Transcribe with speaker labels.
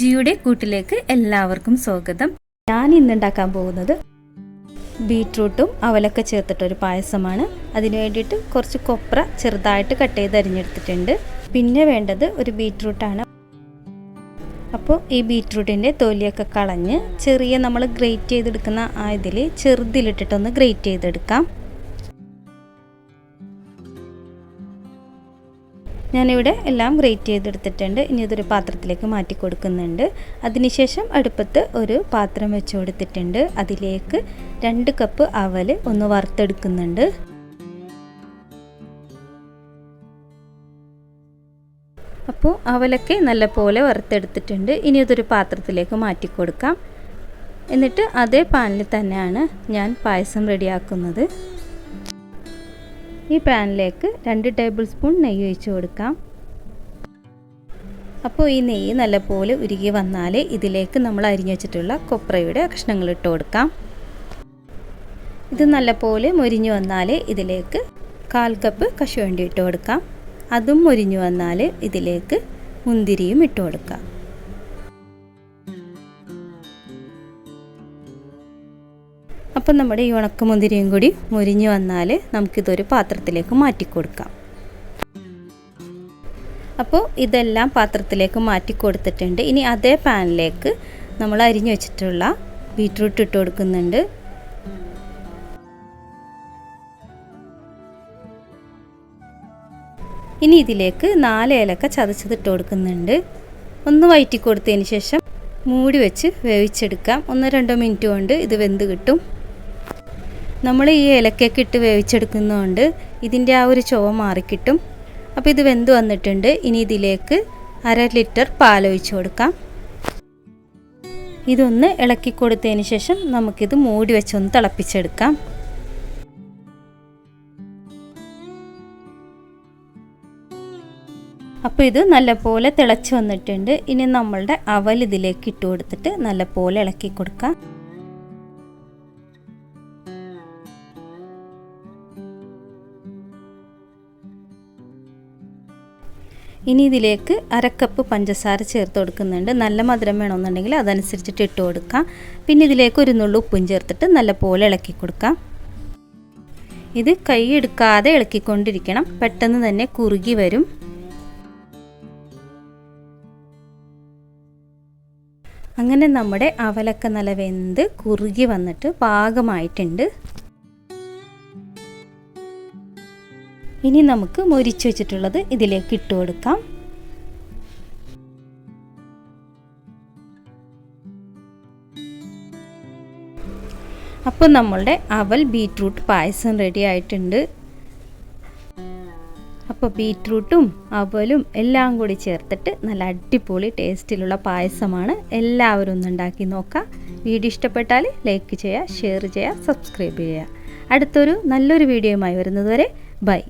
Speaker 1: രുചിയുടെ കൂട്ടിലേക്ക് എല്ലാവർക്കും സ്വാഗതം. ഞാൻ ഇന്ന് ഉണ്ടാക്കാൻ പോകുന്നത് ബീട്രൂട്ടും അവലൊക്കെ ചേർത്തിട്ടൊരു പായസമാണ്. അതിന് വേണ്ടിയിട്ട് കുറച്ച് കൊപ്ര ചെറുതായിട്ട് കട്ട് ചെയ്ത് അരിഞ്ഞെടുത്തിട്ടുണ്ട്. പിന്നെ വേണ്ടത് ഒരു ബീട്രൂട്ടാണ്. അപ്പോൾ ഈ ബീട്രൂട്ടിന്റെ തൊലിയൊക്കെ കളഞ്ഞ് ചെറിയ നമ്മൾ ഗ്രേറ്റ് ചെയ്തെടുക്കുന്ന ആ ഇതിൽ ചെറുതിലിട്ടിട്ടൊന്ന് ഗ്രേറ്റ് ചെയ്തെടുക്കാം. ഞാനിവിടെ എല്ലാം ഗ്രേറ്റ് ചെയ്തെടുത്തിട്ടുണ്ട്. ഇനി ഇതൊരു പാത്രത്തിലേക്ക് മാറ്റി കൊടുക്കുന്നുണ്ട്. അതിനുശേഷം അടുപ്പത്ത് ഒരു പാത്രം വെച്ച് കൊടുത്തിട്ടുണ്ട്. അതിലേക്ക് രണ്ട് കപ്പ് അവൽ ഒന്ന് വറുത്തെടുക്കുന്നുണ്ട്. അപ്പോൾ അവലൊക്കെ നല്ലപോലെ വറുത്തെടുത്തിട്ടുണ്ട്. ഇനി അതൊരു പാത്രത്തിലേക്ക് മാറ്റി കൊടുക്കാം. എന്നിട്ട് അതേ പാനിൽ തന്നെയാണ് ഞാൻ പായസം റെഡിയാക്കുന്നത് ഈ പാനിലേക്ക് രണ്ട് ടേബിൾ സ്പൂൺ നെയ്യ് ഒഴിച്ച് കൊടുക്കാം. അപ്പോൾ ഈ നെയ്യ് നല്ലപോലെ ഉരുകി വന്നാൽ ഇതിലേക്ക് നമ്മൾ അരിഞ്ഞു വെച്ചിട്ടുള്ള കൊപ്രയുടെ കഷ്ണങ്ങൾ ഇട്ട് കൊടുക്കാം. ഇത് നല്ലപോലെ മൊരിഞ്ഞു വന്നാൽ ഇതിലേക്ക് കാൽ കപ്പ് കശുവണ്ടി ഇട്ട് കൊടുക്കാം. അതും മൊരിഞ്ഞു വന്നാൽ ഇതിലേക്ക് മുന്തിരിയും ഇട്ട് കൊടുക്കാം. അപ്പം നമ്മുടെ ഈ ഉണക്കമുന്തിരിയും കൂടി മുരിഞ്ഞു വന്നാൽ നമുക്കിതൊരു പാത്രത്തിലേക്ക് മാറ്റി കൊടുക്കാം അപ്പോൾ ഇതെല്ലാം പാത്രത്തിലേക്ക് മാറ്റി കൊടുത്തിട്ടുണ്ട് ഇനി അതേ പാനിലേക്ക് നമ്മൾ അരിഞ്ഞു വെച്ചിട്ടുള്ള ബീട്രൂട്ട് ഇട്ട് കൊടുക്കുന്നുണ്ട്. ഇനി ഇതിലേക്ക് നാല് ഏലക്ക ചതച്ചതിട്ട് കൊടുക്കുന്നുണ്ട്. ഒന്ന് വയറ്റി കൊടുത്തതിന് ശേഷം മൂടി വെച്ച് വേവിച്ചെടുക്കാം. ഒന്ന് രണ്ടോ മിനിറ്റ് കൊണ്ട് ഇത് വെന്ത് കിട്ടും. നമ്മൾ ഈ ഇലക്കൊക്കെ ഇട്ട് വേവിച്ചെടുക്കുന്നതുകൊണ്ട് ഇതിന്റെ ആ ഒരു ചുവ മാറിക്കിട്ടും. അപ്പോൾ ഇത് വെന്ത് വന്നിട്ടുണ്ട്. ഇനി ഇതിലേക്ക് അര ലിറ്റർ പാലൊഴിച്ച് കൊടുക്കാം. ഇതൊന്ന് ഇളക്കി കൊടുത്തതിന് ശേഷം നമുക്കിത് മൂടി വെച്ചൊന്ന് തിളപ്പിച്ചെടുക്കാം. അപ്പോൾ ഇത് നല്ലപോലെ തിളച്ച് വന്നിട്ടുണ്ട്. ഇനി നമ്മളുടെ അവൽ ഇതിലേക്ക് ഇട്ട് കൊടുത്തിട്ട് നല്ലപോലെ ഇളക്കി കൊടുക്കാം. ഇനി ഇതിലേക്ക് അരക്കപ്പ് പഞ്ചസാര ചേർത്ത് കൊടുക്കുന്നുണ്ട്. നല്ല മധുരം വേണമെന്നുണ്ടെങ്കിൽ അതനുസരിച്ചിട്ട് ഇട്ട് കൊടുക്കാം. പിന്നെ ഇതിലേക്ക് ഒരു നുള്ളു ഉപ്പും ചേർത്തിട്ട് നല്ലപോലെ ഇളക്കി കൊടുക്കാം. ഇത് കൈ എടുക്കാതെ ഇളക്കിക്കൊണ്ടിരിക്കണം. പെട്ടെന്ന് തന്നെ കുറുകി വരും. അങ്ങനെ നമ്മുടെ അവലക്ക നല്ല വെന്ത് കുറുകി വന്നിട്ട് പാകമായിട്ടുണ്ട്. ഇനി നമുക്ക് മൊരിച്ചു വെച്ചിട്ടുള്ളത് ഇതിലേക്ക് ഇട്ട് കൊടുക്കാം. അപ്പോൾ നമ്മളുടെ അവൽ ബീറ്റ്റൂട്ട് പായസം റെഡി ആയിട്ടുണ്ട്. അപ്പോൾ ബീറ്റ്റൂട്ടും അവലും എല്ലാം കൂടി ചേർത്തിട്ട് നല്ല അടിപൊളി ടേസ്റ്റിലുള്ള പായസമാണ്. എല്ലാവരും ഒന്ന് ഉണ്ടാക്കി നോക്കാം. വീഡിയോ ഇഷ്ടപ്പെട്ടാൽ ലൈക്ക് ചെയ്യുക ഷെയർ ചെയ്യുക സബ്സ്ക്രൈബ് ചെയ്യുക. അടുത്തൊരു നല്ലൊരു വീഡിയോയുമായി വരുന്നതുവരെ ബൈ.